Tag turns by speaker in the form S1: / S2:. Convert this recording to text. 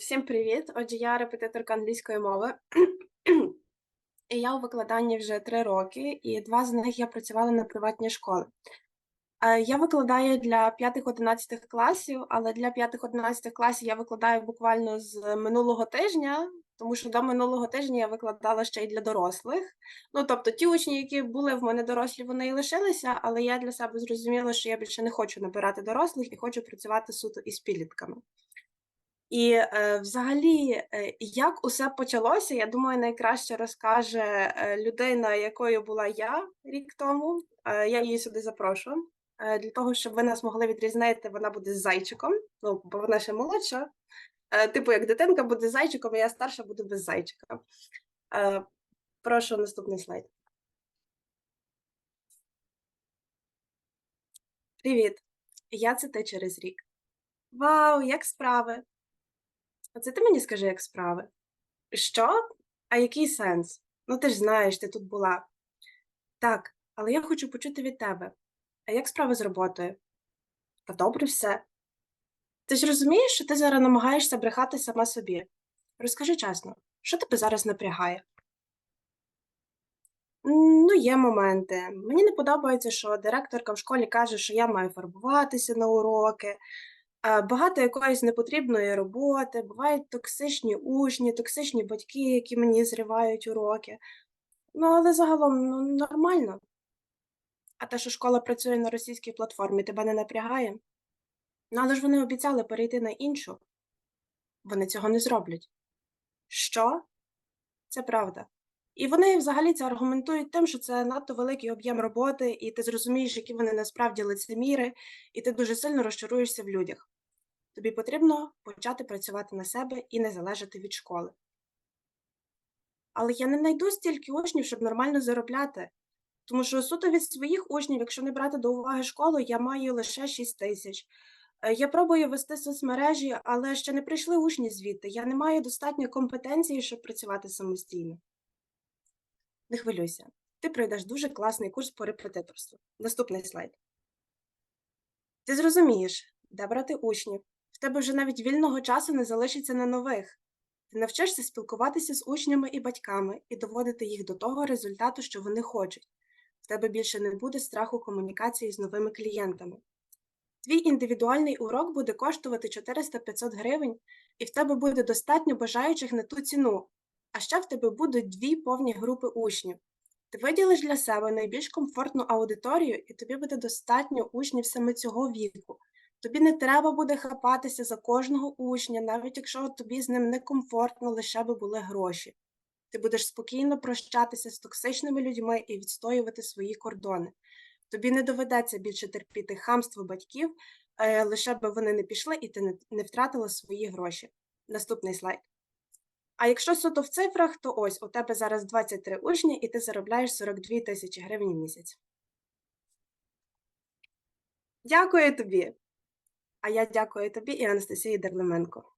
S1: Всім привіт! Отже, я репетиторка англійської мови. І я у викладанні вже три роки, і два з них я працювала на приватній школі. Е, Я викладаю для 5-11 класів, але для 5-11 класів я викладаю буквально з минулого тижня, тому що до минулого тижня я викладала ще й для дорослих. Ну, тобто ті учні, які були в мене дорослі, вони і лишилися, але я для себе зрозуміла, що я більше не хочу набирати дорослих і хочу працювати суто із підлітками. І, е, взагалі, е, як усе почалося, я думаю, найкраще розкаже, е, людина, якою була я рік тому. Е, я її сюди запрошую, е, для того, щоб ви нас могли відрізнити, вона буде з зайчиком, ну, бо вона ще молодша. Е, типу, як дитинка буде з зайчиком, а я старша буду без зайчика. Е, прошу наступний слайд. Привіт! Я це ти через рік. Вау, як справи? А це ти мені скажи, як справи? Що? А який сенс? Ну, ти ж знаєш, ти тут була. Так, але я хочу почути від тебе. А як справи з роботою? Та добре все. Ти ж розумієш, що ти зараз намагаєшся брехати сама собі. Розкажи чесно, що тебе зараз напрягає? Ну, є моменти. Мені не подобається, що директорка в школі каже, що я маю фарбуватися на уроки, багато якоїсь непотрібної роботи, бувають токсичні учні, токсичні батьки, які мені зривають уроки. Ну, але загалом ну, нормально. А те, що школа працює на російській платформі, тебе не напрягає? Ну, але ж вони обіцяли перейти на іншу. Вони цього не зроблять. Що? Це правда. І вони взагалі це аргументують тим, що це надто великий об'єм роботи, і ти зрозумієш, які вони насправді лицеміри, і ти дуже сильно розчаруєшся в людях. Тобі потрібно почати працювати на себе і не залежати від школи. Але я не знайду стільки учнів, щоб нормально заробляти. Тому що суто від своїх учнів, якщо не брати до уваги школу, я маю лише 6 тисяч. Е, Я пробую вести соцмережі, але ще не прийшли учні звідти. Я не маю достатньої компетенції, щоб працювати самостійно. Не хвилюйся. Ти пройдеш дуже класний курс по репетиторству. Наступний слайд. Ти зрозумієш, де брати учнів. Тебе вже навіть вільного часу не залишиться на нових. Ти навчишся спілкуватися з учнями і батьками і доводити їх до того результату, що вони хочуть. В тебе більше не буде страху комунікації з новими клієнтами. Твій індивідуальний урок буде коштувати 400-500 гривень, і в тебе буде достатньо бажаючих на ту ціну. А ще в тебе будуть дві повні групи учнів. Ти виділиш для себе найбільш комфортну аудиторію, і тобі буде достатньо учнів саме цього віку. Тобі не треба буде хапатися за кожного учня, навіть якщо тобі з ним некомфортно, лише би були гроші. Ти будеш спокійно прощатися з токсичними людьми і відстоювати свої кордони. Тобі не доведеться більше терпіти хамство батьків, е, лише би вони не пішли і ти не, не втратила свої гроші. Наступний слайд. А якщо суто в цифрах, то ось у тебе зараз 23 учні, і ти заробляєш 42 тисячі гривень в місяць. Дякую тобі! А я дякую тобі і Анастасії Дерлеменко.